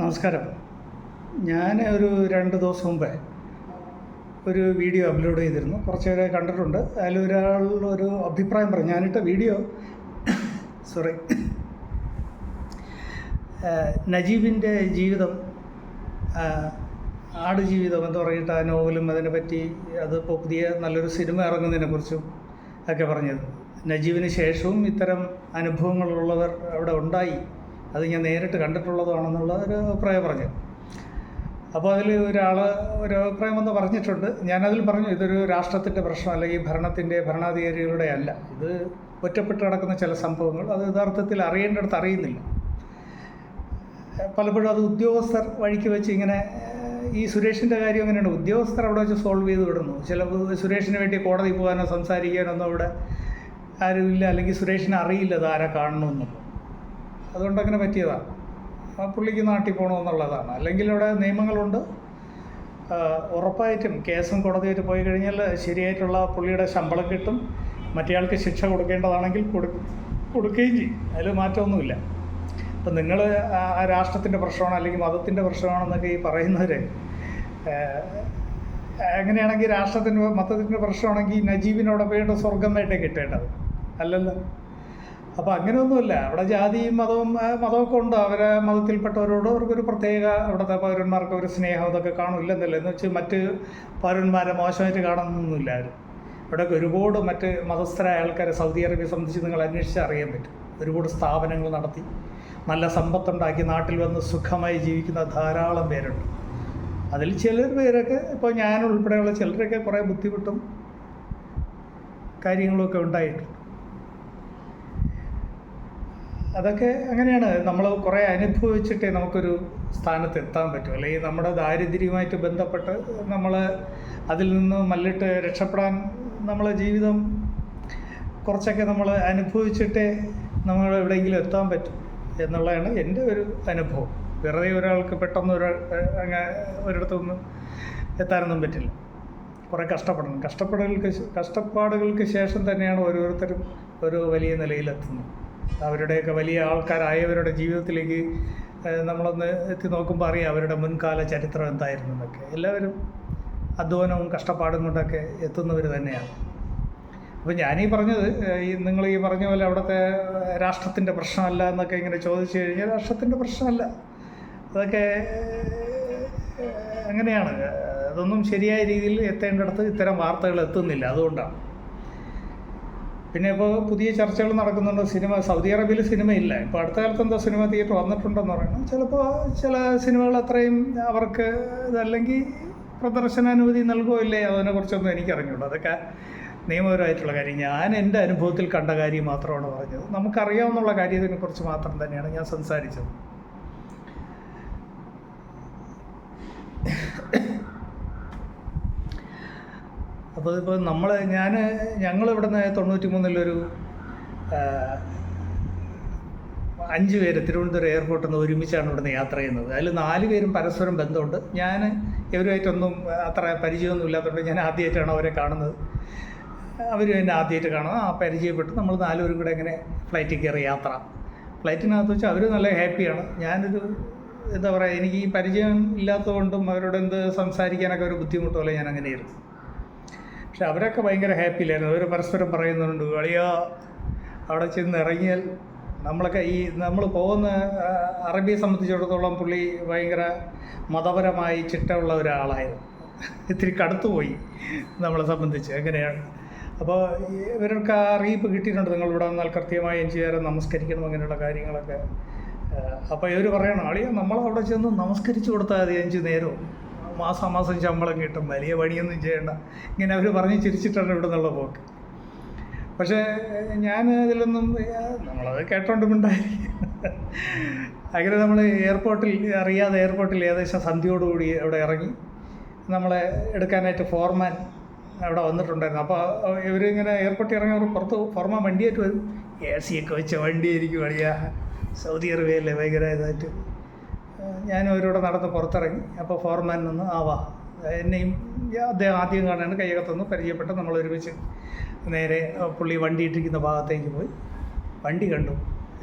നമസ്കാരം. ഞാൻ ഒരു രണ്ട് ദിവസം മുമ്പേ ഒരു വീഡിയോ അപ്ലോഡ് ചെയ്തിരുന്നു. കുറച്ച് പേരെ കണ്ടിട്ടുണ്ട്. അതിലൊരാൾ ഒരു അഭിപ്രായം പറഞ്ഞു. ഞാനിട്ട വീഡിയോ സോറി നജീബിന്റെ ജീവിതം ആടുജീവിതം എന്ന് പറഞ്ഞിട്ട് ആ നോവലും അതിനെപ്പറ്റി അതിപ്പോൾ പുതിയ നല്ലൊരു സിനിമ ഇറങ്ങുന്നതിനെക്കുറിച്ചും ഒക്കെ പറഞ്ഞത്. നജീബിന് ശേഷവും ഇത്തരം അനുഭവങ്ങളുള്ളവർ അവിടെ ഉണ്ടായി. അത് ഞാൻ നേരിട്ട് കണ്ടിട്ടുള്ളതാണെന്നുള്ള ഒരു അഭിപ്രായം പറഞ്ഞു. അപ്പോൾ അതിൽ ഒരാൾ ഒരു അഭിപ്രായം വന്ന് പറഞ്ഞിട്ടുണ്ട്. ഞാനതിൽ പറഞ്ഞു ഇതൊരു രാഷ്ട്രത്തിന്റെ പ്രശ്നം അല്ലെങ്കിൽ ഭരണത്തിന്റെ ഭരണാധികാരികളുടെ അല്ല. ഇത് ഒറ്റപ്പെട്ട് കിടക്കുന്ന ചില സംഭവങ്ങൾ അത് യഥാർത്ഥത്തിൽ അറിയേണ്ടടുത്ത് അറിയുന്നില്ല. പലപ്പോഴും അത് ഉദ്യോഗസ്ഥർ വഴിക്ക് വെച്ച് ഇങ്ങനെ ഈ സുരേഷിന്റെ കാര്യം അങ്ങനെയാണ് ഉദ്യോഗസ്ഥർ അവിടെ വെച്ച് സോൾവ് ചെയ്ത് വിടുന്നു. ചില സുരേഷിന് വേണ്ടി കോടതി പോകാനോ സംസാരിക്കാനോ ഒന്നും അവിടെ ആരുമില്ല. അല്ലെങ്കിൽ സുരേഷിനെ അറിയില്ല അത് ആരാ കാണണമെന്നുള്ളത്. അതുകൊണ്ട് അങ്ങനെ പറ്റിയതാണ് ആ പുള്ളിക്ക് നാട്ടിൽ പോകണമെന്നുള്ളതാണ് അല്ലെങ്കിൽ ഇവിടെ നിയമങ്ങളുണ്ട്. ഉറപ്പായിട്ടും കേസും കോടതിയായിട്ട് പോയി കഴിഞ്ഞാൽ ശരിയായിട്ടുള്ള പുള്ളിയുടെ ശമ്പളം കിട്ടും. മറ്റേയാൾക്ക് ശിക്ഷ കൊടുക്കേണ്ടതാണെങ്കിൽ കൊടു കൊടുക്കുകയും ചെയ്യും. അതിൽ മാറ്റമൊന്നുമില്ല. അപ്പം നിങ്ങൾ ആ രാഷ്ട്രത്തിന്റെ പ്രശ്നമാണ് അല്ലെങ്കിൽ മതത്തിന്റെ പ്രശ്നമാണെന്നൊക്കെ ഈ പറയുന്നവർ അങ്ങനെയാണെങ്കിൽ രാഷ്ട്രത്തിന്റെ മതത്തിന്റെ പ്രശ്നമാണെങ്കിൽ നജീബിനോട് പോയിട്ട് സ്വർഗമായിട്ടേ കിട്ടേണ്ടത്. അല്ലല്ലോ അപ്പോൾ അങ്ങനെയൊന്നുമില്ല. അവിടെ ജാതിയും മതവും മതമൊക്കെ ഉണ്ട്. അവരെ മതത്തിൽപ്പെട്ടവരോട് അവർക്കൊരു പ്രത്യേക അവിടുത്തെ പൗരന്മാർക്ക് ഒരു സ്നേഹം അതൊക്കെ കാണില്ലെന്നല്ല എന്ന് വെച്ച് മറ്റ് പൗരന്മാരെ മോശമായിട്ട് കാണുന്നൊന്നുമില്ല ആരും. ഇവിടെയൊക്കെ ഒരുപാട് മറ്റ് മതസ്ഥരായ ആൾക്കാരെ സൗദി അറേബ്യ സംബന്ധിച്ച് നിങ്ങൾ അന്വേഷിച്ച് അറിയാൻ പറ്റും. ഒരുപാട് സ്ഥാപനങ്ങൾ നടത്തി. നല്ല സമ്പത്തുണ്ടാക്കി നാട്ടിൽ വന്ന് സുഖമായി ജീവിക്കുന്ന ധാരാളം പേരുണ്ട്. അതിൽ ചിലർ പേരൊക്കെ ഇപ്പോൾ ഞാൻ ഉൾപ്പെടെയുള്ള ചിലരൊക്കെ കുറേ ബുദ്ധിമുട്ടും കാര്യങ്ങളൊക്കെ ഉണ്ടായിട്ടുണ്ട്. അതൊക്കെ അങ്ങനെയാണ്. നമ്മൾ കുറേ അനുഭവിച്ചിട്ടേ നമുക്കൊരു സ്ഥാനത്ത് എത്താൻ പറ്റും. അല്ലെങ്കിൽ നമ്മുടെ ദാരിദ്ര്യവുമായിട്ട് ബന്ധപ്പെട്ട് നമ്മൾ അതിൽ നിന്ന് മല്ലിട്ട് രക്ഷപ്പെടാൻ നമ്മളെ ജീവിതം കുറച്ചൊക്കെ നമ്മൾ അനുഭവിച്ചിട്ടേ നമ്മൾ എവിടെയെങ്കിലും എത്താൻ പറ്റും എന്നുള്ളതാണ് എന്റെ ഒരു അനുഭവം. വെറുതെ ഒരാൾക്ക് പെട്ടെന്ന് ഒരാൾ അങ്ങനെ ഒരിടത്തൊന്നും എത്താനൊന്നും പറ്റില്ല. കുറേ കഷ്ടപ്പെടണം. കഷ്ടപ്പെടലുകൾക്ക് കഷ്ടപ്പാടുകൾക്ക് ശേഷം തന്നെയാണ് ഓരോരുത്തരും ഒരു വലിയ നിലയിലെത്തുന്നത്. അവരുടെയൊക്കെ വലിയ ആൾക്കാരായവരുടെ ജീവിതത്തിലേക്ക് നമ്മളൊന്ന് എത്തി നോക്കുമ്പോൾ അറിയാം അവരുടെ മുൻകാല ചരിത്രം എന്തായിരുന്നു എന്നൊക്കെ. എല്ലാവരും അധ്വാനവും കഷ്ടപ്പാടും കൊണ്ടൊക്കെ എത്തുന്നവർ തന്നെയാണ്. അപ്പോൾ ഞാനീ പറഞ്ഞത് ഈ നിങ്ങൾ ഈ പറഞ്ഞ പോലെ അവിടുത്തെ രാഷ്ട്രത്തിന്റെ പ്രശ്നമല്ല എന്നൊക്കെ ഇങ്ങനെ ചോദിച്ചു കഴിഞ്ഞാൽ രാഷ്ട്രത്തിന്റെ പ്രശ്നമല്ല. അതൊക്കെ അങ്ങനെയാണ്. അതൊന്നും ശരിയായ രീതിയിൽ എത്തേണ്ടിടത്ത് ഇത്തരം വാർത്തകൾ എത്തുന്നില്ല. അതുകൊണ്ടാണ്. പിന്നെ ഇപ്പോൾ പുതിയ ചർച്ചകൾ നടക്കുന്നുണ്ട്. സിനിമ സൗദി അറേബ്യയിൽ സിനിമയില്ല. ഇപ്പോൾ അടുത്ത കാലത്ത് എന്തോ സിനിമ തിയേറ്റർ വന്നിട്ടുണ്ടെന്ന് പറയുന്നത് ചിലപ്പോൾ ചില സിനിമകൾ അത്രയും അവർക്ക് ഇതല്ലെങ്കിൽ പ്രദർശനാനുമതി നൽകുമോ ഇല്ലേ? അതിനെക്കുറിച്ചൊന്നും എനിക്കറിഞ്ഞുള്ളൂ അതൊക്കെ നിയമപരമായിട്ടുള്ള കാര്യം. ഞാൻ എന്റെ അനുഭവത്തിൽ കണ്ട കാര്യം മാത്രമാണ് പറഞ്ഞത്. നമുക്കറിയാവുന്നുള്ള കാര്യത്തിനെക്കുറിച്ച് മാത്രം തന്നെയാണ് ഞാൻ സംസാരിച്ചത്. അപ്പോൾ ഇപ്പോൾ നമ്മൾ ഞാൻ ഞങ്ങൾ ഇവിടുന്ന് തൊണ്ണൂറ്റി മൂന്നിലൊരു അഞ്ച് പേര് തിരുവനന്തപുരം എയർപോർട്ടിൽ നിന്ന് ഒരുമിച്ചാണ് ഇവിടുന്ന് യാത്ര ചെയ്യുന്നത്. അതിൽ നാല് പേരും പരസ്പരം ബന്ധമുണ്ട്. ഞാൻ ഇവരുമായിട്ടൊന്നും അത്ര പരിചയമൊന്നും ഇല്ലാത്തതുകൊണ്ട് ഞാൻ ആദ്യമായിട്ടാണ് അവരെ കാണുന്നത്. അവർ എന്നെ ആദ്യമായിട്ട് കാണുന്നത് ആ പരിചയപ്പെട്ട്. നമ്മൾ നാലുപേരും കൂടെ ഇങ്ങനെ ഫ്ലൈറ്റിൽ കയറി യാത്ര. ഫ്ലൈറ്റിനകത്ത് വെച്ചാൽ അവർ നല്ല ഹാപ്പിയാണ്. ഞാനൊരു എന്താ പറയുക എനിക്ക് ഈ പരിചയം ഇല്ലാത്തതുകൊണ്ടും അവരോട് എന്ത് സംസാരിക്കാനൊക്കെ ഒരു ബുദ്ധിമുട്ടുമല്ല ഞാൻ അങ്ങനെ അങ്ങനെയായിരുന്നു. പക്ഷെ അവരൊക്കെ ഭയങ്കര ഹാപ്പിയിലായിരുന്നു അവർ പരസ്പരം പറയുന്നുണ്ട് കളിയോ അവിടെ ചെന്ന് ഇറങ്ങിയാൽ നമ്മളൊക്കെ ഈ നമ്മൾ പോകുന്ന അറബിയെ സംബന്ധിച്ചിടത്തോളം പുള്ളി ഭയങ്കര മതപരമായി ചിട്ടയുള്ള ഒരാളായിരുന്നു. ഇത്തിരി കടുത്തുപോയി നമ്മളെ സംബന്ധിച്ച്. എങ്ങനെയാണ്? അപ്പോൾ ഇവർക്ക് ആ അറിയിപ്പ് കിട്ടിയിട്ടുണ്ട്. നിങ്ങൾ ഇവിടെ വന്നാൽ കൃത്യമായി എഞ്ചിയാരെ നമസ്കരിക്കണം അങ്ങനെയുള്ള കാര്യങ്ങളൊക്കെ. അപ്പോൾ ഇവർ പറയണം അളിയ നമ്മളവിടെ ചെന്ന് നമസ്കരിച്ചു കൊടുത്താൽ മതി അഞ്ച് നേരവും മാസം മാസം ശമ്പളം കിട്ടും വലിയ പണിയൊന്നും ചെയ്യേണ്ട. ഇങ്ങനെ അവർ പറഞ്ഞ് ചിരിച്ചിട്ടാണ് ഇവിടെ നിന്നുള്ള പോക്ക്. പക്ഷേ ഞാൻ ഇതിലൊന്നും നമ്മളത് കേട്ടോണ്ട് മിണ്ടായിരിക്കും അങ്ങനെ നമ്മൾ എയർപോർട്ടിൽ അറിയാതെ എയർപോർട്ടിൽ ഏകദേശം സന്ധ്യയോടുകൂടി അവിടെ ഇറങ്ങി. നമ്മളെ എടുക്കാനായിട്ട് ഫോർമാൻ അവിടെ വന്നിട്ടുണ്ടായിരുന്നു. അപ്പോൾ ഇവരിങ്ങനെ എയർപോർട്ടിൽ ഇറങ്ങി അവർ പുറത്ത് ഫോർമാൻ വണ്ടിയായിട്ട് വരും. എ സി ഒക്കെ വെച്ച വണ്ടിയായിരിക്കും അളിയ. സൗദി അറേബ്യയിലെ ഭയങ്കര ഇതായിട്ട്. ഞാൻ അവരോട് നടന്ന് പുറത്തിറങ്ങി. അപ്പോൾ ഫോർമാൻ നിന്ന് ആ വാ. എന്നെയും അദ്ദേഹം ആദ്യം കാണാണ് കൈകത്തുനിന്ന് പരിചയപ്പെട്ട് നമ്മൾ ഒരുമിച്ച് നേരെ പുള്ളി വണ്ടി ഇട്ടിരിക്കുന്ന ഭാഗത്തേക്ക് പോയി. വണ്ടി കണ്ടു.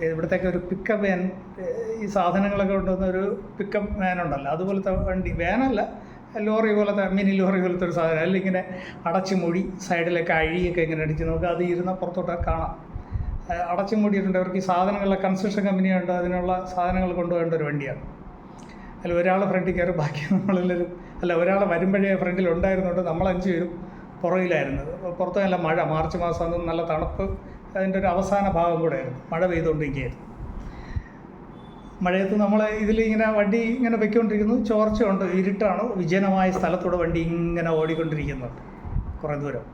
ഇവിടത്തേക്ക് ഒരു പിക്കപ്പ് വാൻ ഈ സാധനങ്ങളൊക്കെ കൊണ്ടുവന്ന ഒരു പിക്കപ്പ് വാൻ ഉണ്ടല്ലോ. അതുപോലത്തെ വണ്ടി. വാനല്ല ലോറി പോലത്തെ മിനി ലോറി പോലത്തെ ഒരു സാധനം. അല്ലെങ്കിൽ ഇങ്ങനെ അടച്ചു മൂടി സൈഡിലൊക്കെ അഴിയൊക്കെ ഇങ്ങനെ അടിച്ച് നമുക്ക് അത് ഇരുന്ന പുറത്തോട്ട് കാണാം. അടച്ചു മൂടിയിട്ടുണ്ട്. അവർക്ക് ഈ സാധനങ്ങളെ കൺസ്ട്രക്ഷൻ കമ്പനിയുണ്ട് അതിനുള്ള സാധനങ്ങൾ കൊണ്ടുപോകേണ്ട ഒരു വണ്ടിയാണ്. അതിൽ ഒരാൾ ഫ്രണ്ടിൽ കയറി ബാക്കി നമ്മളെല്ലാവരും അല്ല ഒരാൾ വരുമ്പോഴേ ഫ്രണ്ടിൽ ഉണ്ടായിരുന്നുണ്ട് നമ്മൾ അഞ്ച് പേരും പുറകിലായിരുന്നത് പുറത്ത് നല്ല മഴ മാർച്ച് മാസം നല്ല തണുപ്പ് അതിന്റെ ഒരു അവസാന ഭാഗം കൂടെ ആയിരുന്നു. മഴ പെയ്തുകൊണ്ടിരിക്കുകയായിരുന്നു. മഴയത്ത് നമ്മൾ ഇതിലിങ്ങനെ വണ്ടി ഇങ്ങനെ വെക്കൊണ്ടിരിക്കുന്നു ചോർച്ചയുണ്ട് ഇരുട്ടാണ്. വിജനമായ സ്ഥലത്തൂടെ വണ്ടി ഇങ്ങനെ ഓടിക്കൊണ്ടിരിക്കുന്നുണ്ട് കുറേ ദൂരം.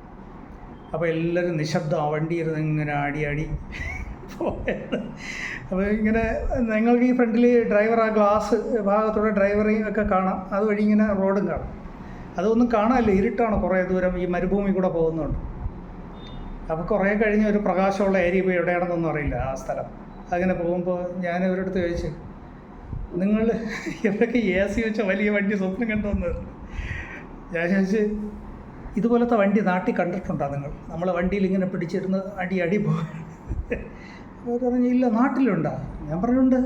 അപ്പോൾ എല്ലാവരും നിശബ്ദം ആ വണ്ടി ഇരുന്ന് ഇങ്ങനെ ആടി ആടി അപ്പോൾ ഇങ്ങനെ നിങ്ങൾക്ക് ഈ ഫ്രണ്ടിൽ ഡ്രൈവർ ആ ഗ്ലാസ് ഭാഗത്തൂടെ ഡ്രൈവറെയും ഒക്കെ കാണാം. അതുവഴി ഇങ്ങനെ റോഡും കാണാം. അതൊന്നും കാണാനില്ല. ഇരുട്ടാണ് കുറേ ദൂരം. ഈ മരുഭൂമി കൂടെ പോകുന്നുണ്ട്. അപ്പോൾ കുറേ കഴിഞ്ഞ് ഒരു പ്രകാശമുള്ള ഏരിയ ഇപ്പോൾ എവിടെയാണെന്നൊന്നും അറിയില്ല ആ സ്ഥലം. അങ്ങനെ പോകുമ്പോൾ ഞാൻ ഇവരടുത്ത് ചോദിച്ചു നിങ്ങൾ ഇവരൊക്കെ എ സി വെച്ച വലിയ വണ്ടി സ്വപ്നം കണ്ടുവന്നത് ഞാൻ ചോദിച്ചു ഇതുപോലത്തെ വണ്ടി നാട്ടിൽ കണ്ടിട്ടുണ്ടോ നിങ്ങൾ? നമ്മളെ വണ്ടിയിൽ ഇങ്ങനെ പിടിച്ചിരുന്ന് അടി അടി പോകാൻ അവർ പറഞ്ഞു ഇല്ല നാട്ടിലുണ്ടോ. ഞാൻ പറഞ്ഞുണ്ട്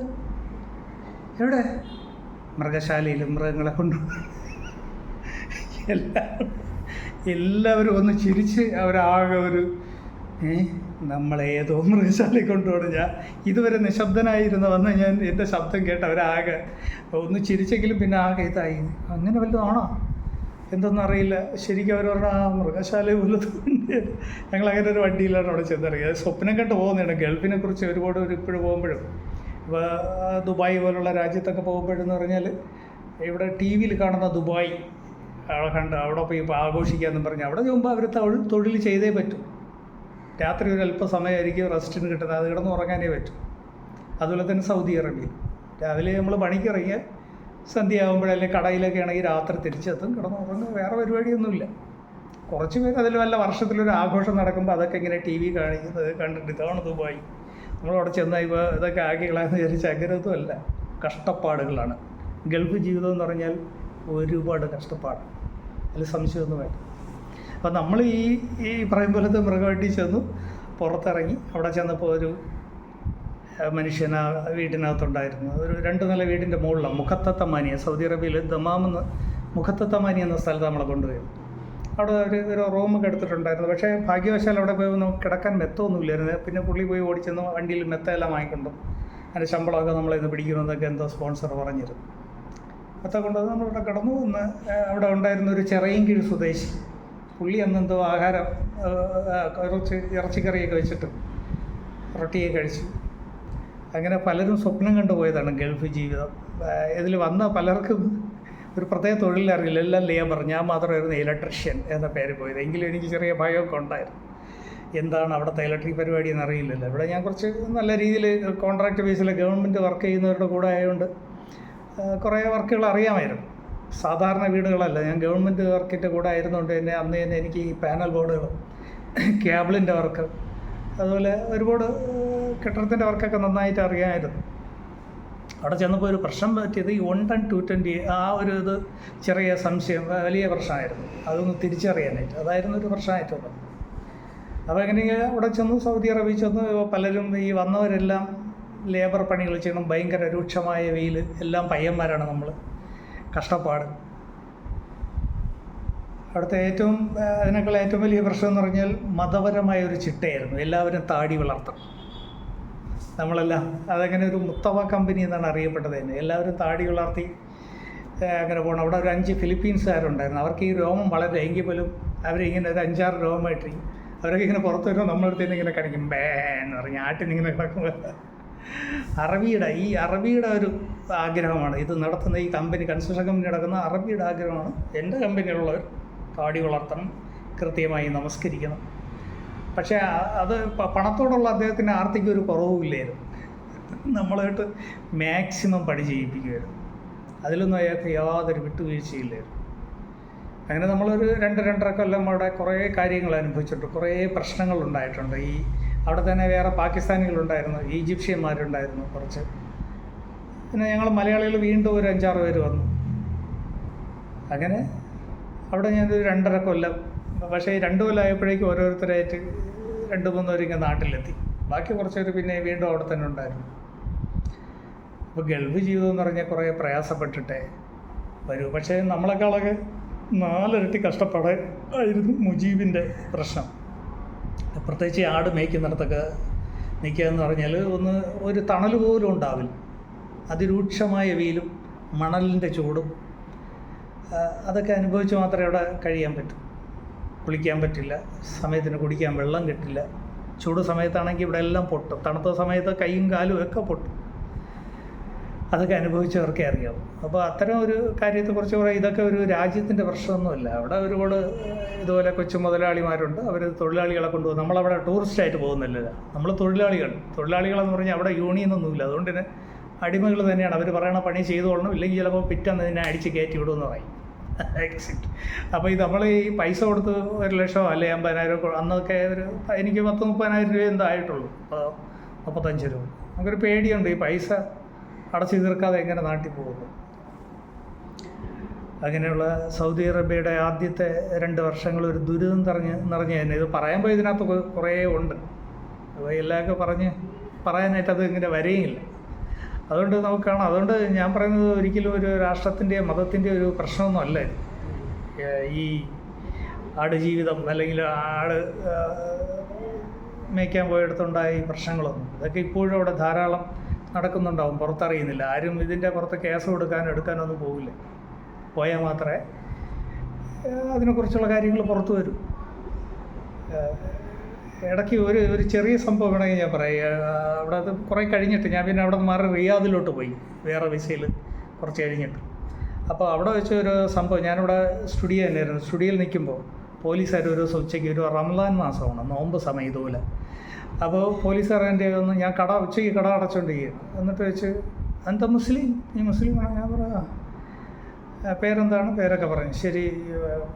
എവിടെ? മൃഗശാലയിൽ മൃഗങ്ങളെ കൊണ്ട് എല്ലാവരും എല്ലാവരും ഒന്ന് ചിരിച്ച് അവരാകെ ഒരു ഏ നമ്മളെ ഏതോ മൃഗശാലയിൽ കൊണ്ടുപോകണം ഞാൻ ഇതുവരെ നിശബ്ദനായിരുന്നു വന്ന് ഞാൻ എന്റെ ശബ്ദം കേട്ട് അവരാകെ ഒന്ന് ചിരിച്ചെങ്കിലും പിന്നെ ആകെ ഇതായി. അങ്ങനെ വല്ലതും ആണോ? എന്തെന്ന് അറിയില്ല. ശരിക്കും അവർ പറഞ്ഞ ആ മൃഗശാല ഞങ്ങൾ അങ്ങനെ ഒരു വണ്ടിയിലാണ് അവിടെ ചെന്നിറങ്ങിയത്. സ്വപ്നം കണ്ട് പോകുന്നതാണ്. ഗൾഫിനെ കുറിച്ച് ഒരുപാട് ഒരു ഇപ്പോഴും പോകുമ്പോഴും. ഇപ്പോൾ ദുബായ് പോലുള്ള രാജ്യത്തൊക്കെ പോകുമ്പോഴെന്ന് പറഞ്ഞാൽ ഇവിടെ ടി വിയിൽ കാണുന്ന ദുബായ് അവിടെ കണ്ട് അവിടെ പോയി ഇപ്പോൾ ആഘോഷിക്കാമെന്നും പറഞ്ഞ് അവിടെ പോകുമ്പോൾ അവർ തൊഴിൽ തൊഴിൽ ചെയ്തേ പറ്റും. രാത്രി ഒരു അല്പ സമയമായിരിക്കും റെസ്റ്റിന് കിട്ടുന്നത്. അത് കിടന്ന് ഉറങ്ങാനേ പറ്റും. അതുപോലെ തന്നെ സൗദി അറേബ്യ. രാവിലെ നമ്മൾ പണിക്ക് ഇറങ്ങിയാൽ അല്ലെങ്കിൽ കടയിലൊക്കെ ആണെങ്കിൽ രാത്രി തിരിച്ചെത്തും. കിടന്ന് ഉറങ്ങുക വേറെ പരിപാടിയൊന്നുമില്ല. കുറച്ച് പേര് അതിൽ വല്ല വർഷത്തിലൊരു ആഘോഷം നടക്കുമ്പോൾ അതൊക്കെ ഇങ്ങനെ ടി വി കാണിക്കുന്നത് കണ്ടിട്ട് ഇതാണ് ദുബായ്. നമ്മളവിടെ ചെന്നാൽ ഇപ്പോൾ ഇതൊക്കെ ആക്കിക്കളാന്ന് വിചാരിച്ച അല്ല കഷ്ടപ്പാടുകളാണ്. ഗൾഫ് ജീവിതം എന്ന് പറഞ്ഞാൽ ഒരുപാട് കഷ്ടപ്പാട്. അതിൽ സംശയമൊന്നും വേണ്ട. അപ്പം നമ്മൾ ഈ ഈ പറയും പോലത്തെ ചെന്നു പുറത്തിറങ്ങി അവിടെ ചെന്നപ്പോൾ ഒരു ഏഹ്, വീടിനകത്തുണ്ടായിരുന്നു. ഒരു രണ്ട് നില വീടിന്റെ മുകളിലാണ് മുഖത്തത്തമാനിയ സൗദി അറേബ്യയിൽ ദമാമെന്ന് മുഖത്തത്തമാനി എന്ന സ്ഥലത്ത് നമ്മളെ കൊണ്ടുപോയി. അവിടെ ഒരു ഒരു റൂമൊക്കെ എടുത്തിട്ടുണ്ടായിരുന്നു. പക്ഷേ ഭാഗ്യവശാൽ അവിടെ പോയി നമുക്ക് കിടക്കാൻ മെത്തൊന്നുമില്ലായിരുന്നു പിന്നെ പുള്ളി പോയി ഓടിച്ചെന്ന് വണ്ടിയിൽ മെത്തയെല്ലാം വാങ്ങിക്കൊണ്ടു. അതിന്റെ ശമ്പളമൊക്കെ നമ്മളിന്ന് പിടിക്കണമെന്നൊക്കെ എന്തോ സ്പോൺസർ പറഞ്ഞിരുന്നു. മെത്ത കൊണ്ടുവന്ന് നമ്മളിവിടെ കിടന്നു. ഒന്ന് അവിടെ ഉണ്ടായിരുന്ന ഒരു ചെറിയും കീഴ് സ്വദേശി. പുള്ളി അന്നെന്തോ ആഹാരം കുറച്ച് ഇറച്ചിക്കറിയൊക്കെ വെച്ചിട്ട് റൊട്ടിയൊക്കെ കഴിച്ചു. അങ്ങനെ പലരും സ്വപ്നം കണ്ടു പോയതാണ് ഗൾഫ് ജീവിതം. ഇതിൽ വന്ന പലർക്കും ഒരു പ്രത്യേക തൊഴിലറിയില്ല എല്ലാം ലേബർ ഞാൻ മാത്രമായിരുന്നു ഇലക്ട്രീഷ്യൻ എന്ന പേര് പോയത്. എങ്കിലും എനിക്ക് ചെറിയ ഭയമൊക്കെ ഉണ്ടായിരുന്നു. എന്താണ് അവിടുത്തെ ഇലക്ട്രിക് പരിപാടി എന്ന് അറിയില്ലല്ലോ. ഇവിടെ ഞാൻ കുറച്ച് നല്ല രീതിയിൽ കോൺട്രാക്ട് ബേസിൽ ഗവൺമെന്റ് വർക്ക് ചെയ്യുന്നവരുടെ കൂടെ ആയതുകൊണ്ട് കുറേ വർക്കുകൾ അറിയാമായിരുന്നു. സാധാരണ വീടുകളല്ല. ഞാൻ ഗവൺമെന്റ് വർക്കിന്റെ കൂടെ ആയിരുന്നുകൊണ്ട് തന്നെ അന്ന് തന്നെ എനിക്ക് ഈ പാനൽ ബോർഡുകൾ കേബിളിന്റെ വർക്ക് അതുപോലെ ഒരുപാട് കെട്ടിടത്തിന്റെ വർക്കൊക്കെ നന്നായിട്ട് അറിയാമായിരുന്നു. അവിടെ ചെന്നപ്പോൾ ഒരു പ്രശ്നം പറ്റിയത് ഈ വൺ ടൺ ടു ട്വന്റി ആ ഒരു ഇത് ചെറിയ സംശയം വലിയ പ്രശ്നമായിരുന്നു. അതൊന്ന് തിരിച്ചറിയാനായിട്ട്. അതായിരുന്നു ഒരു പ്രശ്നമായിട്ടുള്ളത് അപ്പോൾ എങ്ങനെയെങ്കിൽ അവിടെ ചെന്ന് സൗദി അറേബ്യ ചെന്ന് പലരും ഈ വന്നവരെല്ലാം ലേബർ പണികൾ ചെയ്യണം ഭയങ്കര രൂക്ഷമായ വെയിൽ എല്ലാം പയ്യന്മാരാണ് നമ്മൾ കഷ്ടപ്പാട്. അവിടുത്തെ ഏറ്റവും അതിനേക്കാൾ ഏറ്റവും വലിയ പ്രശ്നം എന്ന് പറഞ്ഞാൽ മതപരമായ ഒരു ചിട്ടയായിരുന്നു. എല്ലാവരും താടി വളർത്തണം. നമ്മളെല്ലാം അതങ്ങനെ ഒരു മുത്തവ കമ്പനി എന്നാണ് അറിയപ്പെട്ടത് തന്നെ എല്ലാവരും താടി വളർത്തി അങ്ങനെ പോകണം അവിടെ ഒരു അഞ്ച് ഫിലിപ്പീൻസുകാരുണ്ടായിരുന്നു. അവർക്ക് ഈ രോമം വളരെ എങ്കിൽ പോലും അവരിങ്ങനെ ഒരു അഞ്ചാറ് രോമമായിട്ട് അവരൊക്കെ ഇങ്ങനെ പുറത്ത് വരുമ്പോൾ നമ്മളടുത്ത് നിന്ന് ഇങ്ങനെ കാണിക്കും ബേ എന്ന് പറഞ്ഞ് ആട്ടിനിങ്ങനെ കിടക്കുമ്പോൾ അറബിയുടെ ഈ അറബിയുടെ ഒരു ആഗ്രഹമാണ്. ഇത് നടത്തുന്ന ഈ കമ്പനി കൺസ്ട്രക്ഷൻ കമ്പനി നടക്കുന്ന അറബിയുടെ ആഗ്രഹമാണ് എന്റെ കമ്പനിയിലുള്ളവർ താടി വളർത്തണം കൃത്യമായി നമസ്കരിക്കണം. പക്ഷേ അത് പണത്തോടുള്ള അദ്ദേഹത്തിന് ആർത്തിക്ക് ഒരു കുറവുമില്ലായിരുന്നു. നമ്മളായിട്ട് മാക്സിമം പണി ചെയ്യിപ്പിക്കുമായിരുന്നു അതിലൊന്നും അയാൾക്ക് യാതൊരു വിട്ടുവീഴ്ചയില്ലായിരുന്നു. അങ്ങനെ നമ്മളൊരു രണ്ട് രണ്ടര കൊല്ലം അവിടെ കുറേ കാര്യങ്ങൾ അനുഭവിച്ചിട്ടുണ്ട്. കുറേ പ്രശ്നങ്ങൾ ഉണ്ടായിട്ടുണ്ട്. ഈ അവിടെ തന്നെ വേറെ പാകിസ്ഥാനികളുണ്ടായിരുന്നു ഈജിപ്ഷ്യന്മാരുണ്ടായിരുന്നു കുറച്ച്. പിന്നെ ഞങ്ങൾ മലയാളികൾ വീണ്ടും ഒരു അഞ്ചാറ് പേര് വന്നു. അങ്ങനെ അവിടെ ഞാനൊരു രണ്ടര കൊല്ലം പക്ഷേ രണ്ട് കൊല്ലം ആയപ്പോഴേക്കും ഓരോരുത്തരായിട്ട് രണ്ട് മൂന്ന് പേരിങ്ങനെ നാട്ടിലെത്തി. ബാക്കി കുറച്ച് പേര് പിന്നെ വീണ്ടും അവിടെ തന്നെ ഉണ്ടായിരുന്നു. അപ്പോൾ ഗൾഫ് ജീവിതം എന്ന് പറഞ്ഞാൽ കുറേ പ്രയാസപ്പെട്ടിട്ടേ വരൂ. പക്ഷേ നമ്മളെക്കാളൊക്കെ നാലിരട്ടി കഷ്ടപ്പാട് ആയിരുന്നു മുജീബിന്റെ പ്രശ്നം. പ്രത്യേകിച്ച് ആട് മേയ്ക്കുന്നിടത്തൊക്കെ നിൽക്കുക എന്ന് പറഞ്ഞാൽ ഒന്ന് ഒരു തണൽ പോലും ഉണ്ടാവില്ല. അതിരൂക്ഷമായ വെയിലും മണലിന്റെ ചൂടും അതൊക്കെ അനുഭവിച്ച് മാത്രമേ അവിടെ കഴിയാൻ പറ്റൂ. കുളിക്കാൻ പറ്റില്ല സമയത്തിന് കുടിക്കാൻ വെള്ളം കിട്ടില്ല. ചൂട് സമയത്താണെങ്കിൽ ഇവിടെ എല്ലാം പൊട്ടും. തണുത്ത സമയത്ത് കൈയും കാലും ഒക്കെ പൊട്ടും. അതൊക്കെ അനുഭവിച്ചവർക്കേ അറിയാവും. അപ്പോൾ അത്തരം ഒരു കാര്യത്തെ കാര്യത്തെക്കുറിച്ച് പറയാം ഇതൊക്കെ ഒരു രാജ്യത്തിന്റെ പ്രശ്നമൊന്നുമല്ല. അവിടെ ഒരുപാട് ഇതുപോലെ കൊച്ചു മുതലാളിമാരുണ്ട്. അവർ തൊഴിലാളികളെ കൊണ്ടുപോകും. നമ്മളവിടെ ടൂറിസ്റ്റായിട്ട് പോകുന്നില്ല നമ്മൾ തൊഴിലാളികൾ. തൊഴിലാളികളെന്ന് പറഞ്ഞാൽ അവിടെ യൂണിയനൊന്നുമില്ല അതുകൊണ്ട് തന്നെ അടിമകൾ തന്നെയാണ്. അവർ പറയണ പണി ചെയ്തോളണം ഇല്ലെങ്കിൽ ചിലപ്പോൾ പിറ്റന്ന് തന്നെ അടിച്ച് കയറ്റി വിടുമെന്ന് പറയും. എക്സിറ്റ് അപ്പോൾ ഇത് നമ്മൾ ഈ പൈസ കൊടുത്ത് ഒരു ലക്ഷമോ അല്ലെ അമ്പതിനായിരം അന്നൊക്കെ ഒരു എനിക്ക് പത്ത് മുപ്പതിനായിരം രൂപ എന്തോ ആയിട്ടുള്ളൂ. അപ്പോൾ മുപ്പത്തഞ്ച് രൂപ. നമുക്കൊരു പേടിയുണ്ട് ഈ പൈസ അടച്ചു തീർക്കാതെ എങ്ങനെ നാട്ടിൽ പോകുന്നു? അങ്ങനെയുള്ള സൗദി അറേബ്യയുടെ ആദ്യത്തെ രണ്ട് വർഷങ്ങൾ ഒരു ദുരിതം നിറഞ്ഞ് നിറഞ്ഞു തന്നെ. ഇത് പറയുമ്പോൾ ഇതിനകത്ത് കുറേ ഉണ്ട്. അപ്പോൾ എല്ലാമൊക്കെ പറഞ്ഞ് പറയാനായിട്ട് അത് ഇങ്ങനെ വരെയില്ല അതുകൊണ്ട് നമുക്ക് കാണാം. അതുകൊണ്ട് ഞാൻ പറയുന്നത് ഒരിക്കലും ഒരു രാഷ്ട്രത്തിന്റെ മതത്തിന്റെ ഒരു പ്രശ്നമൊന്നും അല്ല ഈ ആട് ഈ ആടുജീവിതം അല്ലെങ്കിൽ ആട് മേയ്ക്കാൻ പോയിടത്തുണ്ടായ ഈ പ്രശ്നങ്ങളൊന്നും. ഇതൊക്കെ ഇപ്പോഴും അവിടെ ധാരാളം നടക്കുന്നുണ്ടാവും. പുറത്തറിയുന്നില്ല. ആരും ഇതിന്റെ പുറത്ത് കേസ് കൊടുക്കാനോ എടുക്കാനോ പോകില്ല. പോയാൽ മാത്രമേ അതിനെക്കുറിച്ചുള്ള കാര്യങ്ങൾ പുറത്തു വരും. ഇടയ്ക്ക് ഒരു ഒരു ചെറിയ സംഭവം വേണമെങ്കിൽ ഞാൻ പറയാം. അവിടെ അത് കുറേ കഴിഞ്ഞിട്ട് ഞാൻ പിന്നെ അവിടെ നിന്ന് മാറി റിയാദിലോട്ട് പോയി വേറെ വിസയിൽ കുറച്ച് കഴിഞ്ഞിട്ട്. അപ്പോൾ അവിടെ വെച്ച് ഒരു സംഭവം ഞാനിവിടെ സ്റ്റുഡിയോ തന്നെയായിരുന്നു. സ്റ്റുഡിയോയിൽ നിൽക്കുമ്പോൾ പോലീസുകാർ ഒരു ദിവസം ഉച്ചയ്ക്ക് ഒരു റംലാൻ മാസമാണ് നോമ്പ് സമയം ഇതുപോലെ. അപ്പോൾ പോലീസുകാർ എന്റെ ഒന്ന് ഞാൻ കട ഉച്ചയ്ക്ക് കട അടച്ചുകൊണ്ടിരിക്കുകയാണ് എന്നിട്ട് വെച്ച് എന്താ മുസ്ലിം? നീ മുസ്ലിമാണോ? ഞാൻ പറയാം പേരെന്താണ്? പേരൊക്കെ പറഞ്ഞു. ശരി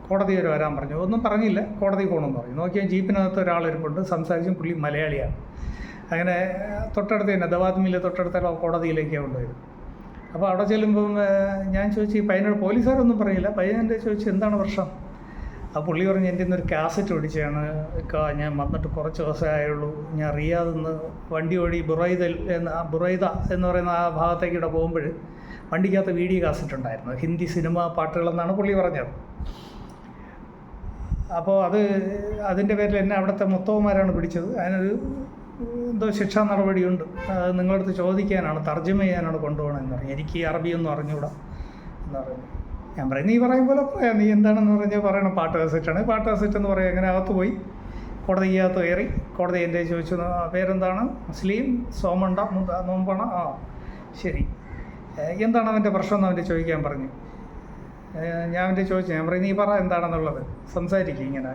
കോടതി വരെ വരാൻ പറഞ്ഞു. ഒന്നും പറഞ്ഞില്ല. കോടതി പോകണമെന്ന് പറഞ്ഞു. നോക്കിയാൽ ജീപ്പിനകത്ത് ഒരാളിരിപ്പുണ്ട് സംസാരിച്ചും പുള്ളി മലയാളിയാണ്. അങ്ങനെ തൊട്ടടുത്ത് തന്നെ ദവാദ്മിയിലെ തൊട്ടടുത്ത കോടതിയിലേക്ക് കൊണ്ടുവരും അപ്പോൾ അവിടെ ചെല്ലുമ്പം ഞാൻ ചോദിച്ചു ഈ പയ്യനോട് പോലീസുകാരൊന്നും പറഞ്ഞില്ല പയ്യന്റെ ചോദിച്ചു എന്താണ് പ്രശ്നം? ആ പുള്ളി പറഞ്ഞ് എന്റെ ഇന്നൊരു കാസറ്റ് ഓടിച്ചാണ് ഞാൻ വന്നിട്ട് കുറച്ച് ദിവസമേ ആയുള്ളൂ ഞാൻ നിന്ന് വണ്ടി ഓടി ബുറൈദൽ എന്ന ബുറൈദ എന്ന് പറയുന്ന ആ ഭാഗത്തേക്ക് ഇവിടെ പോകുമ്പോൾ വണ്ടിക്കകത്ത് വീഡിയോ കാസറ്റ് ഉണ്ടായിരുന്നു. ഹിന്ദി സിനിമ പാട്ടുകളെന്നാണ് പുള്ളി പറഞ്ഞത്. അപ്പോൾ അത് അതിന്റെ പേരിൽ എന്നെ അവിടുത്തെ മുത്തവന്മാരാണ് പിടിച്ചത്. അതിനൊരു എന്തോ ശിക്ഷാ നടപടിയുണ്ട്. നിങ്ങളടുത്ത് ചോദിക്കാനാണ് തർജമ ചെയ്യാനാണ് കൊണ്ടുപോകണമെന്ന് പറഞ്ഞു. എനിക്ക് അറബിയൊന്നും അറിഞ്ഞുകൂടാ എന്ന് പറഞ്ഞു. ഞാൻ പറയും നീ പറയും പോലെ പറയാം. നീ എന്താണെന്ന് പറഞ്ഞാൽ പറയണം. പാട്ട് കാസറ്റാണ് പാട്ട് കാസറ്റ് എന്ന് പറയാം. അങ്ങനെ അകത്ത് പോയി. കോടതിക്കകത്ത് കയറി. കോടതി എന്റെ ചോദിച്ചു? പേരെന്താണ്? മുസ്ലിം സോമണ്ട നോമ്പണ? ആ ശരി. എന്താണ് അവന്റെ പ്രശ്നം എന്ന് അവന്റെ ചോദിക്കാൻ പറഞ്ഞു. ഞാൻ അവന്റെ ചോദിച്ചു. ഞാൻ പറയും നീ പറ എന്താണെന്നുള്ളത്. സംസാരിക്കും ഇങ്ങനെ.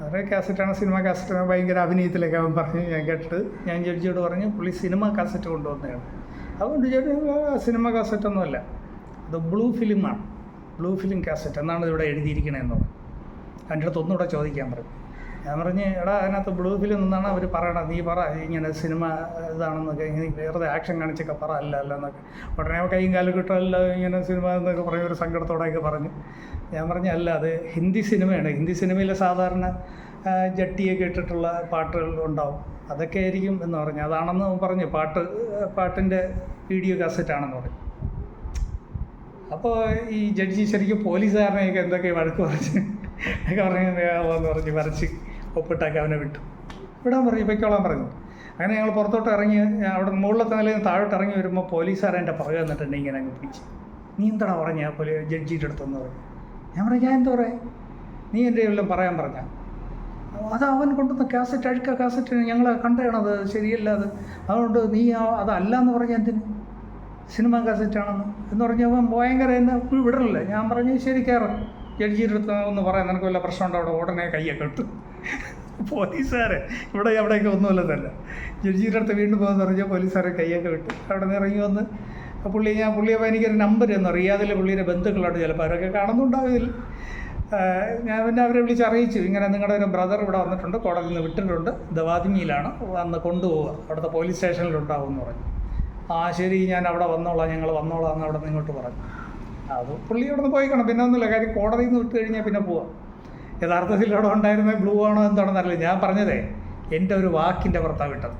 അവരെ കാസറ്റാണ് സിനിമ കാസറ്റ് ഭയങ്കര അഭിനയത്തിലൊക്കെ അവൻ പറഞ്ഞു. ഞാൻ കേട്ടിട്ട് ഞാൻ ജഡ്ജിയോട് പറഞ്ഞു പുള്ളി സിനിമ കാസറ്റ് കൊണ്ടുവന്നതാണ്. അതുകൊണ്ട് ജഡ്ജി സിനിമ കാസറ്റൊന്നുമല്ല അത് ബ്ലൂ ഫിലിമാണ്. ബ്ലൂ ഫിലിം കാസറ്റ് എന്നാണ് ഇവിടെ എഴുതിയിരിക്കണതെന്ന് പറഞ്ഞു. എന്റെ അടുത്ത് ഒന്നുകൂടെ ചോദിക്കാൻ പറഞ്ഞു. ഞാൻ പറഞ്ഞ് എടാ അതിനകത്ത് ബ്ലൂ ഫിലിം എന്നാണ് അവർ പറയണത്. നീ പറ ഇങ്ങനെ സിനിമ ഇതാണെന്നൊക്കെ. ഇങ്ങനെ വെറുതെ ആക്ഷൻ കാണിച്ചൊക്കെ പറ അല്ല അല്ല എന്നൊക്കെ. ഉടനെ കൈയും കാലും കിട്ടില്ല ഇങ്ങനെ സിനിമ എന്നൊക്കെ പറയും ഒരു സങ്കടത്തോടെയൊക്കെ പറഞ്ഞു. ഞാൻ പറഞ്ഞ അല്ല അത് ഹിന്ദി സിനിമയാണ്. ഹിന്ദി സിനിമയിലെ സാധാരണ ജട്ടിയൊക്കെ ഇട്ടിട്ടുള്ള പാട്ടുകൾ ഉണ്ടാവും. അതൊക്കെ ആയിരിക്കും എന്ന് പറഞ്ഞു. അതാണെന്ന് പറഞ്ഞു. പാട്ട് പാട്ടിന്റെ വീഡിയോ കാസറ്റാണെന്ന് പറഞ്ഞു. അപ്പോൾ ഈ ജഡ്ജി ശരിക്കും പോലീസുകാരനെയൊക്കെ എന്തൊക്കെ വഴക്ക് പറഞ്ഞ് പറഞ്ഞ് പറഞ്ഞ് വരച്ച് ഒപ്പിട്ടാക്കി അവനെ വിട്ടു. വിടാൻ പറഞ്ഞു പൊയ്ക്കോളാൻ പറഞ്ഞു. അങ്ങനെ ഞങ്ങൾ പുറത്തോട്ട് ഇറങ്ങി അവിടെ മുകളിലത്തെ നിലയിൽ താഴോട്ട് ഇറങ്ങി വരുമ്പോൾ പോലീസുകാരൻ എന്റെ പുറകെ വന്നിട്ടുണ്ട് ഇങ്ങനെ അങ്ങ് പിടിച്ച്. നീ എന്താണ് പറഞ്ഞ പോലീ ജഡ്ജിയുടെ അടുത്തെന്ന് പറഞ്ഞു? ഞാൻ പറഞ്ഞു ഞാൻ എന്താ പറയാ? നീ എന്റെ എല്ലാം പറയാൻ പറഞ്ഞ? അത് അവൻ കൊണ്ടുവന്ന കാസറ്റ് അഴുക്ക കാസറ്റ് ഞങ്ങൾ കണ്ടതാണത് ശരിയല്ല അത്. അതുകൊണ്ട് നീ അതല്ല എന്ന് പറഞ്ഞാൽ എന്തിന്? സിനിമ കസറ്റാണെന്ന് എന്ന് പറഞ്ഞപ്പോൾ ഭയങ്കര എന്നെ വിടണില്ല ഞാൻ പറഞ്ഞു ശരി കയറും ജഡ്ജിയുടെ അടുത്ത് ഒന്ന് പറയാം നിനക്ക് വല്ല പ്രശ്നമുണ്ടോ? അവിടെ ഉടനെ കയ്യൊക്കെ ഇട്ടു. പോലീസുകാരെ ഇവിടെ എവിടെയൊക്കെ ഒന്നുമില്ല തന്നെ ജഡ്ജിയുടെ അടുത്ത് വീണ്ടും പോകുന്ന പറഞ്ഞാൽ പോലീസുകാരെ കയ്യൊക്കെ വിട്ടു അവിടെ നിന്ന് ഇറങ്ങി വന്ന് പുള്ളി ഞാൻ പുള്ളിയെ എനിക്കൊരു നമ്പർ എന്ന് റിയാദിലെ പുള്ളിയുടെ ബന്ധുക്കളാണ് ചിലപ്പോൾ അവരൊക്കെ കാണുന്നുണ്ടാവില്ല. ഞാൻ പിന്നെ അവരെ വിളിച്ച് അറിയിച്ചു. ഇങ്ങനെ നിങ്ങളുടെ ഒരു ബ്രദർ ഇവിടെ വന്നിട്ടുണ്ട് കോടതിയിൽ നിന്ന് വിട്ടിട്ടുണ്ട്. ദവാദിമിയിലാണ് വന്ന് കൊണ്ടുപോവുക. അവിടുത്തെ പോലീസ് സ്റ്റേഷനിലുണ്ടാവും എന്ന് പറഞ്ഞു. ആ ശരി ഞാൻ അവിടെ വന്നോളാം ഞങ്ങൾ വന്നോളാം എന്ന് അവിടെ നിന്ന് ഇങ്ങോട്ട് പറഞ്ഞു. അത് പുള്ളി ഇവിടെ നിന്ന് പോയിക്കണം പിന്നെ ഒന്നുമില്ല കാര്യം കോടതിയിൽ നിന്ന് വിട്ട് കഴിഞ്ഞാൽ പിന്നെ പോവാം. യഥാർത്ഥത്തിൽ അവിടെ ഉണ്ടായിരുന്ന ബ്ലൂ ആണോ എന്താണെന്ന് അറിയില്ല. ഞാൻ പറഞ്ഞതേ എന്റെ ഒരു വാക്കിന്റെ പുറത്താണ് വിട്ടത്.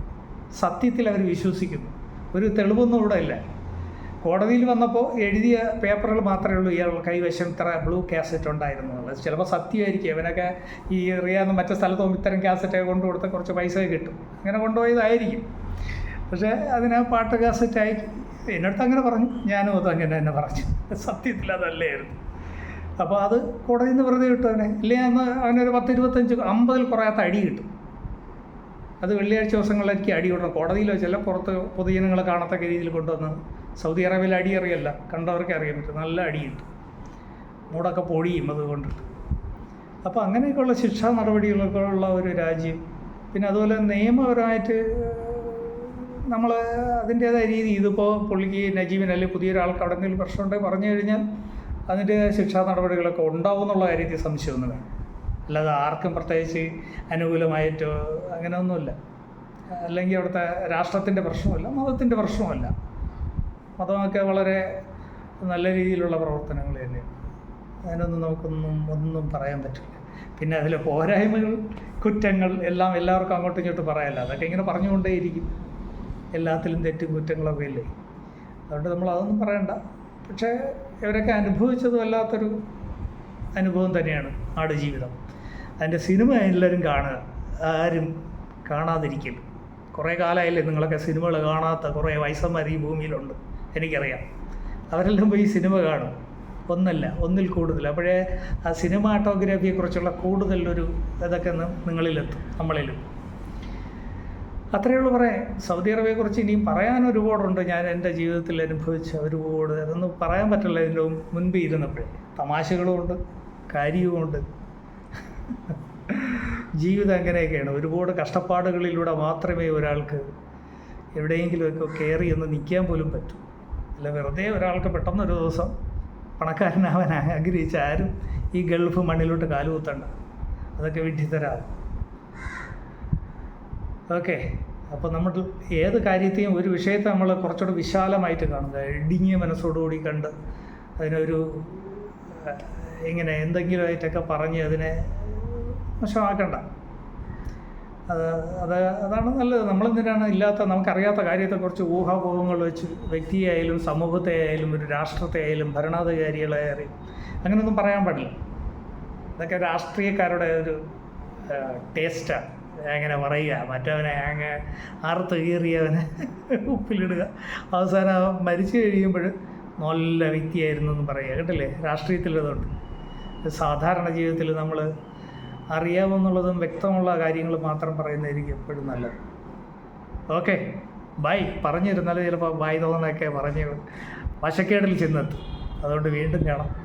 സത്യത്തിൽ അവർ വിശ്വസിക്കുന്നു. ഒരു തെളിവൊന്നും ഇവിടെ ഇല്ല. കോടതിയിൽ വന്നപ്പോൾ എഴുതിയ പേപ്പറുകൾ മാത്രമേ ഉള്ളൂ ഇയാൾ കൈവശം ഇത്ര ബ്ലൂ കാസറ്റ് എന്നുള്ളത്. ചിലപ്പോൾ സത്യമായിരിക്കും. അവനൊക്കെ ഈ റിയാന്ന് മറ്റു സ്ഥലത്തും ഇത്തരം കാസറ്റൊക്കെ കൊണ്ടു കുറച്ച് പൈസ കിട്ടും. അങ്ങനെ കൊണ്ടുപോയതായിരിക്കും. പക്ഷേ അതിന് പാട്ട് കാസറ്റായി എന്നടുത്ത് അങ്ങനെ പറഞ്ഞു. ഞാനും അത് അങ്ങനെ തന്നെ പറഞ്ഞു. സത്യത്തിൽ അതല്ലായിരുന്നു. അപ്പോൾ അത് കോടതിയിൽ നിന്ന് വെറുതെ കിട്ടും അവനെ ഇല്ലേ അന്ന് അവനൊരു പത്ത് ഇരുപത്തഞ്ച് അമ്പതിൽ കുറയാത്ത അടി കിട്ടും. അത് വെള്ളിയാഴ്ച ദിവസങ്ങളിലേക്ക് അടി കൊടുക്കണം കോടതിയിൽ വെച്ചല്ല പുറത്ത് പൊതുജനങ്ങൾ കാണത്തക്ക രീതിയിൽ കൊണ്ടുവന്ന് സൗദി അറേബ്യയിൽ അടി അറിയല്ല. കണ്ടവർക്ക് അറിയാൻ പറ്റും. നല്ല അടി കിട്ടും. മൂടൊക്കെ പൊടിയും അതുകൊണ്ടിട്ട് അപ്പോൾ അങ്ങനെയൊക്കെയുള്ള ശിക്ഷാ നടപടികളൊക്കെ ഉള്ള ഒരു രാജ്യം. പിന്നെ അതുപോലെ നിയമപരമായിട്ട് നമ്മൾ അതിന്റേതായ രീതി ഇതിപ്പോൾ പുള്ളിക്ക് നജീബിന് അല്ലെങ്കിൽ പുതിയൊരാൾക്ക് അവിടെ എന്തെങ്കിലും പ്രശ്നമുണ്ടെങ്കിൽ പറഞ്ഞു കഴിഞ്ഞാൽ അതിന്റെ ശിക്ഷാ നടപടികളൊക്കെ ഉണ്ടാവും എന്നുള്ള കാര്യത്തിൽ സംശയമൊന്നും വേണം അല്ലാതെ ആർക്കും പ്രത്യേകിച്ച് അനുകൂലമായിട്ടോ അങ്ങനെയൊന്നുമില്ല. അല്ലെങ്കിൽ അവിടുത്തെ രാഷ്ട്രത്തിന്റെ പ്രശ്നമല്ല മതത്തിന്റെ പ്രശ്നമല്ല മതമൊക്കെ വളരെ നല്ല രീതിയിലുള്ള പ്രവർത്തനങ്ങൾ തന്നെയാണ്. അതിനൊന്നും നമുക്കൊന്നും ഒന്നും പറയാൻ പറ്റില്ല. പിന്നെ അതിലെ പോരായ്മകൾ കുറ്റങ്ങൾ എല്ലാം എല്ലാവർക്കും അങ്ങോട്ടും ഇങ്ങോട്ടും പറയാമല്ലോ അതൊക്കെ ഇങ്ങനെ പറഞ്ഞുകൊണ്ടേയിരിക്കും. എല്ലാത്തിലും തെറ്റും കുറ്റങ്ങളൊക്കെ ഇല്ലേ അതുകൊണ്ട് നമ്മൾ അതൊന്നും പറയണ്ട. പക്ഷേ ഇവരൊക്കെ അനുഭവിച്ചത് വല്ലാത്തൊരു അനുഭവം തന്നെയാണ് ആടുജീവിതം അതിന്റെ സിനിമ എല്ലാവരും കാണുക. ആരും കാണാതിരിക്കും കുറേ കാലമായില്ലേ നിങ്ങളൊക്കെ സിനിമകൾ കാണാത്ത കുറേ വയസ്സന്മാർ ഈ ഭൂമിയിലുണ്ട്. എനിക്കറിയാം. അവരെല്ലാം പോയി സിനിമ കാണും. ഒന്നല്ല ഒന്നിൽ കൂടുതൽ. അപ്പോഴേ ആ സിനിമാട്ടോഗ്രാഫിയെക്കുറിച്ചുള്ള കൂടുതലൊരു ഇതൊക്കെ നിങ്ങളിലെത്തും നമ്മളിലും. അത്രയേ ഉള്ളൂ പറയാൻ. സൗദി അറേബ്യയെക്കുറിച്ച് ഇനിയും പറയാൻ ഒരുപാടുണ്ട് ഞാൻ എന്റെ ജീവിതത്തിൽ അനുഭവിച്ച ഒരുപാട് അതൊന്നും പറയാൻ പറ്റില്ല ഇതിന്റെ മുൻപ് ഇരുന്നപ്പോഴേ. തമാശകളുമുണ്ട് കാര്യവുമുണ്ട് ജീവിതം അങ്ങനെയൊക്കെയാണ്. ഒരുപാട് കഷ്ടപ്പാടുകളിലൂടെ മാത്രമേ ഒരാൾക്ക് എവിടെയെങ്കിലുമൊക്കെ കയറി എന്ന് നിൽക്കാൻ പോലും പറ്റൂ. അല്ല വെറുതെ ഒരാൾക്ക് പെട്ടെന്നൊരു ദിവസം പണക്കാരനാവാൻ ആഗ്രഹിച്ച ആരും ഈ ഗൾഫ് മണ്ണിലോട്ട് കാലുകുത്തണ്ട. അതൊക്കെ വിഡ്ഢിത്തരാകും ഓക്കെ അപ്പോൾ നമ്മൾ ഏത് കാര്യത്തെയും ഒരു വിഷയത്തെ നമ്മൾ കുറച്ചുകൂടെ വിശാലമായിട്ട് കാണുക ഇടുങ്ങിയ മനസ്സോടുകൂടി കണ്ട് അതിനൊരു ഇങ്ങനെ എന്തെങ്കിലുമായിട്ടൊക്കെ പറഞ്ഞ് അതിനെ മോശമാക്കണ്ട. അത് അത് അതാണ് നല്ലത്. നമ്മളെന്തിനാണ് ഇല്ലാത്ത നമുക്കറിയാത്ത കാര്യത്തെക്കുറിച്ച് ഊഹാപോഹങ്ങൾ വെച്ച് വ്യക്തിയായാലും സമൂഹത്തെ ആയാലും ഒരു രാഷ്ട്രത്തെ ആയാലും ഭരണാധികാരികളായാലും അങ്ങനെയൊന്നും പറയാൻ പാടില്ല. ഇതൊക്കെ രാഷ്ട്രീയക്കാരുടെ ഒരു ടേസ്റ്റാണ് അങ്ങനെ പറയുക. മറ്റവനെ അങ്ങ് അറുത്ത് കീറിയവനെ ഉപ്പിലിടുക. അവസാനം മരിച്ചു കഴിയുമ്പോൾ നല്ല വ്യക്തിയായിരുന്നു എന്ന് പറയുക. കേട്ടില്ലേ? രാഷ്ട്രീയത്തിലതുണ്ട് സാധാരണ ജീവിതത്തിൽ നമ്മൾ അറിയാമെന്നുള്ളതും വ്യക്തമുള്ള കാര്യങ്ങൾ മാത്രം പറയുന്നതായിരിക്കും എപ്പോഴും നല്ലത്. ഓക്കെ. ബൈ. പറഞ്ഞിരുന്നാൽ ചിലപ്പോൾ ബൈ തോന്നൊക്കെ പറഞ്ഞ് വശക്കേടിൽ ചെന്നെത്തും. അതുകൊണ്ട് വീണ്ടും കാണാം.